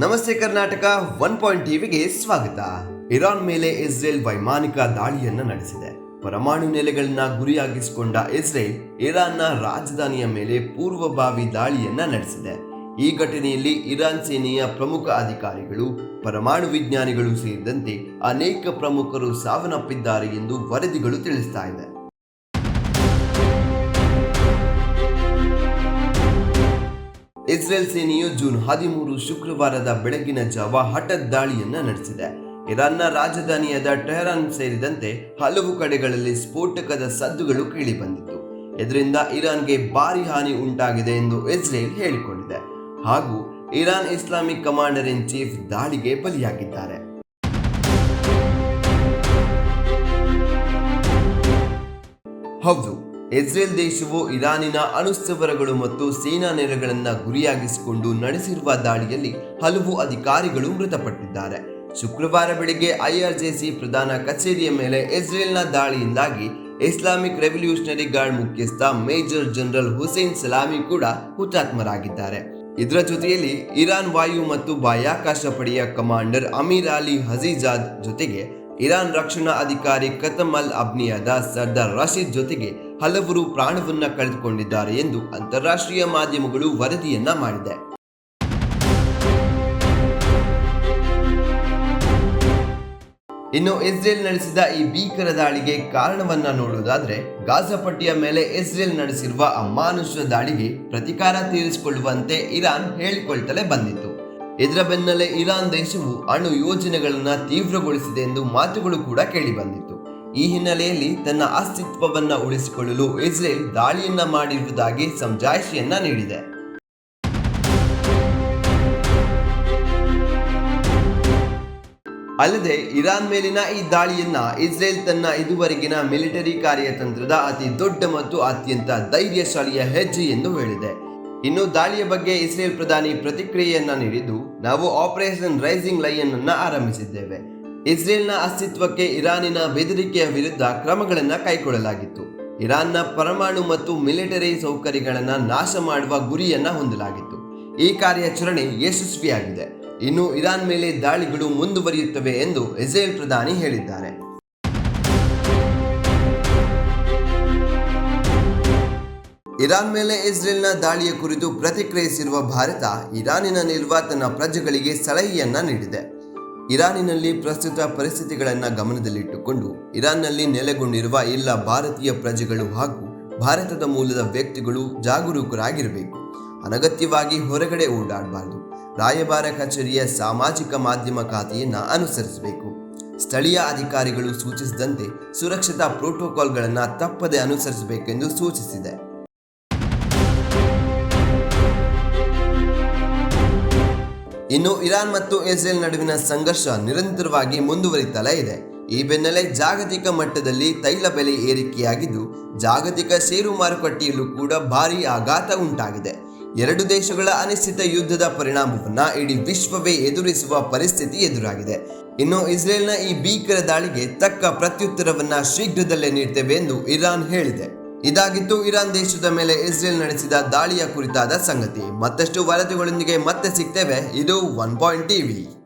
ನಮಸ್ತೆ Karnataka one point ಟಿವಿಗೆ ಸ್ವಾಗತ. ಇರಾನ್ ಮೇಲೆ ಇಸ್ರೇಲ್ ವೈಮಾನಿಕ ದಾಳಿಯನ್ನ ನಡೆಸಿದೆ. ಪರಮಾಣು ನೆಲೆಗಳನ್ನ ಗುರಿಯಾಗಿಸಿಕೊಂಡ ಇಸ್ರೇಲ್ ಇರಾನ್ನ ರಾಜಧಾನಿಯ ಮೇಲೆ ಪೂರ್ವಭಾವಿ ದಾಳಿಯನ್ನ ನಡೆಸಿದೆ. ಈ ಘಟನೆಯಲ್ಲಿ ಇರಾನ್ ಸೇನೆಯ ಪ್ರಮುಖ ಅಧಿಕಾರಿಗಳು, ಪರಮಾಣು ವಿಜ್ಞಾನಿಗಳು ಸೇರಿದಂತೆ ಅನೇಕ ಪ್ರಮುಖರು ಸಾವನ್ನಪ್ಪಿದ್ದಾರೆ ಎಂದು ವರದಿಗಳು ತಿಳಿಸ್ತಾ ಇದೆ. ಇಸ್ರೇಲ್ ಸೇನೆಯು ಜೂನ್ ಹದಿಮೂರು ಶುಕ್ರವಾರದ ಬೆಳಗಿನ ಜಾವ ಹಠಾತ್ ದಾಳಿಯನ್ನ ನಡೆಸಿದೆ. ಇರಾನ್ನ ರಾಜಧಾನಿಯಾದ ಟೆಹರಾನ್ ಸೇರಿದಂತೆ ಹಲವು ಕಡೆಗಳಲ್ಲಿ ಸ್ಫೋಟಕದ ಸದ್ದುಗಳು ಕೇಳಿಬಂದಿತ್ತು. ಇದರಿಂದ ಇರಾನ್ಗೆ ಭಾರಿ ಹಾನಿ ಉಂಟಾಗಿದೆ ಎಂದು ಇಸ್ರೇಲ್ ಹೇಳಿಕೊಂಡಿದೆ. ಹಾಗೂ Iran Islamic commander in chief ದಾಳಿಗೆ ಬಲಿಯಾಗಿದ್ದಾರೆ. ಹೌದು ಇಸ್ರೇಲ್ ದೇಶವು ಇರಾನಿನ ಅಣುಸ್ಥವರಗಳು ಮತ್ತು ಸೇನಾ ನೆಲೆಗಳನ್ನು ಗುರಿಯಾಗಿಸಿಕೊಂಡು ನಡೆಸಿರುವ ದಾಳಿಯಲ್ಲಿ ಹಲವು ಅಧಿಕಾರಿಗಳು ಮೃತಪಟ್ಟಿದ್ದಾರೆ. ಶುಕ್ರವಾರ ಬೆಳಿಗ್ಗೆ ಐಆರ್ಜೆಸಿ ಪ್ರಧಾನ ಕಚೇರಿಯ ಮೇಲೆ ಇಸ್ರೇಲ್ನ ದಾಳಿಯಿಂದಾಗಿ ಇಸ್ಲಾಮಿಕ್ ರೆವಲ್ಯೂಷನರಿ ಗಾರ್ಡ್ ಮುಖ್ಯಸ್ಥ ಮೇಜರ್ ಜನರಲ್ ಹುಸೇನ್ ಸಲಾಮಿ ಕೂಡ ಹುತಾತ್ಮರಾಗಿದ್ದಾರೆ. ಇದರ ಜೊತೆಯಲ್ಲಿ ಇರಾನ್ ವಾಯು ಮತ್ತು ಬಾಹ್ಯಾಕಾಶ ಪಡೆಯ ಕಮಾಂಡರ್ ಅಮೀರ್ ಅಲಿ ಹಜೀಜಾದ್ ಜೊತೆಗೆ ಇರಾನ್ ರಕ್ಷಣಾ ಅಧಿಕಾರಿ ಕತಮ್ ಅಲ್ ಅಬ್ನಿಯಾದ ಸರ್ದಾರ್ ರಶೀದ್ ಜೊತೆಗೆ ಹಲವರು ಪ್ರಾಣವನ್ನ ಕಳೆದುಕೊಂಡಿದ್ದಾರೆ ಎಂದು ಅಂತಾರಾಷ್ಟ್ರೀಯ ಮಾಧ್ಯಮಗಳು ವರದಿಯನ್ನ ಮಾಡಿದೆ. ಇನ್ನು ಇಸ್ರೇಲ್ ನಡೆಸಿದ ಈ ಭೀಕರ ದಾಳಿಗೆ ಕಾರಣವನ್ನ ನೋಡುವುದಾದ್ರೆ, ಗಾಜಾ ಪಟ್ಟಿಯ ಮೇಲೆ ಇಸ್ರೇಲ್ ನಡೆಸಿರುವ ಅಮಾನುಷ್ಯ ದಾಳಿಗೆ ಪ್ರತಿಕಾರ ತೀರಿಸಿಕೊಳ್ಳುವಂತೆ ಇರಾನ್ ಹೇಳಿಕೊಳ್ತಲೇ ಬಂದಿತ್ತು. ಇದರ ಬೆನ್ನಲ್ಲೇ ಇರಾನ್ ದೇಶವು ಅಣು ಯೋಜನೆಗಳನ್ನು ತೀವ್ರಗೊಳಿಸಿದೆ ಎಂದು ಮಾತುಗಳು ಕೂಡ ಕೇಳಿಬಂದಿತ್ತು ಈ ಹಿನ್ನೆಲೆಯಲ್ಲಿ ತನ್ನ ಅಸ್ತಿತ್ವವನ್ನು ಉಳಿಸಿಕೊಳ್ಳಲು ಇಸ್ರೇಲ್ ದಾಳಿಯನ್ನ ಮಾಡಿರುವುದಾಗಿ ಸಮಜಾಯಿಷಿಯನ್ನ ನೀಡಿದೆ. ಅಲ್ಲದೆ ಇರಾನ್ ಮೇಲಿನ ಈ ದಾಳಿಯನ್ನ ಇಸ್ರೇಲ್ ತನ್ನ ಇದುವರೆಗಿನ ಮಿಲಿಟರಿ ಕಾರ್ಯತಂತ್ರದ ಅತಿ ದೊಡ್ಡ ಮತ್ತು ಅತ್ಯಂತ ಧೈರ್ಯಶಾಲಿಯ ಹೆಜ್ಜೆ ಎಂದು ಹೇಳಿದೆ. ಇನ್ನು ದಾಳಿಯ ಬಗ್ಗೆ ಇಸ್ರೇಲ್ ಪ್ರಧಾನಿ ಪ್ರತಿಕ್ರಿಯೆಯನ್ನ ನೀಡಿದ್ದು, ನಾವು ಆಪರೇಷನ್ ರೈಸಿಂಗ್ ಲೈಯನ್ ಅನ್ನ ಆರಂಭಿಸಿದ್ದೇವೆ. ಇಸ್ರೇಲ್ನ ಅಸ್ತಿತ್ವಕ್ಕೆ ಇರಾನಿನ ಬೆದರಿಕೆಯ ವಿರುದ್ಧ ಕ್ರಮಗಳನ್ನು ಕೈಗೊಳ್ಳಲಾಗಿತ್ತು. ಇರಾನ್ನ ಪರಮಾಣು ಮತ್ತು ಮಿಲಿಟರಿ ಸೌಕರ್ಯಗಳನ್ನು ನಾಶ ಮಾಡುವ ಗುರಿಯನ್ನ ಹೊಂದಲಾಗಿತ್ತು. ಈ ಕಾರ್ಯಾಚರಣೆ ಯಶಸ್ವಿಯಾಗಿದೆ. ಇನ್ನು ಇರಾನ್ ಮೇಲೆ ದಾಳಿಗಳು ಮುಂದುವರಿಯುತ್ತವೆ ಎಂದು ಇಸ್ರೇಲ್ ಪ್ರಧಾನಿ ಹೇಳಿದ್ದಾರೆ. ಇರಾನ್ ಮೇಲೆ ಇಸ್ರೇಲ್ನ ದಾಳಿಯ ಕುರಿತು ಪ್ರತಿಕ್ರಿಯಿಸಿರುವ ಭಾರತ ಇರಾನಿನಲ್ಲಿರುವ ತನ್ನ ಪ್ರಜೆಗಳಿಗೆ ಸಲಹೆಯನ್ನ ನೀಡಿದೆ. ಇರಾನಿನಲ್ಲಿ ಪ್ರಸ್ತುತ ಪರಿಸ್ಥಿತಿಗಳನ್ನು ಗಮನದಲ್ಲಿಟ್ಟುಕೊಂಡು, ಇರಾನ್ನಲ್ಲಿ ನೆಲೆಗೊಂಡಿರುವ ಎಲ್ಲ ಭಾರತೀಯ ಪ್ರಜೆಗಳು ಹಾಗೂ ಭಾರತದ ಮೂಲದ ವ್ಯಕ್ತಿಗಳು ಜಾಗರೂಕರಾಗಿರಬೇಕು. ಅನಗತ್ಯವಾಗಿ ಹೊರಗಡೆ ಓಡಾಡಬಾರದು. ರಾಯಭಾರ ಕಚೇರಿಯ ಸಾಮಾಜಿಕ ಮಾಧ್ಯಮ ಖಾತೆಯನ್ನು ಅನುಸರಿಸಬೇಕು. ಸ್ಥಳೀಯ ಅಧಿಕಾರಿಗಳು ಸೂಚಿಸಿದಂತೆ ಸುರಕ್ಷತಾ ಪ್ರೋಟೋಕಾಲ್ಗಳನ್ನು ತಪ್ಪದೆ ಅನುಸರಿಸಬೇಕೆಂದು ಸೂಚಿಸಿದೆ. ಇನ್ನು ಇರಾನ್ ಮತ್ತು ಇಸ್ರೇಲ್ ನಡುವಿನ ಸಂಘರ್ಷ ನಿರಂತರವಾಗಿ ಮುಂದುವರಿತಲೇ ಇದೆ. ಈ ಬೆನ್ನಲ್ಲೇ ಜಾಗತಿಕ ಮಟ್ಟದಲ್ಲಿ ತೈಲ ಬೆಲೆ ಏರಿಕೆಯಾಗಿದ್ದು, ಜಾಗತಿಕ ಷೇರು ಮಾರುಕಟ್ಟೆಯಲ್ಲೂ ಕೂಡ ಭಾರಿ ಆಘಾತ ಉಂಟಾಗಿದೆ. ಎರಡು ದೇಶಗಳ ಅನಿಶ್ಚಿತ ಯುದ್ಧದ ಪರಿಣಾಮವನ್ನು ಇಡೀ ವಿಶ್ವವೇ ಎದುರಿಸುವ ಪರಿಸ್ಥಿತಿ ಎದುರಾಗಿದೆ. ಇನ್ನು ಇಸ್ರೇಲ್ನ ಈ ಭೀಕರ ದಾಳಿಗೆ ತಕ್ಕ ಪ್ರತ್ಯುತ್ತರವನ್ನು ಶೀಘ್ರದಲ್ಲೇ ನೀಡ್ತೇವೆ ಎಂದು ಇರಾನ್ ಹೇಳಿದೆ. ಇದಾಗಿತ್ತು ಇರಾನ್ ದೇಶದ ಮೇಲೆ ಇಸ್ರೇಲ್ ನಡೆಸಿದ ದಾಳಿಯ ಕುರಿತಾದ ಸಂಗತಿ. ಮತ್ತಷ್ಟು ವರದಿಗಳೊಂದಿಗೆ ಮತ್ತೆ ಸಿಗ್ತೇವೆ. ಇದು ಒನ್ ಪಾಯಿಂಟ್ ಟಿವಿ.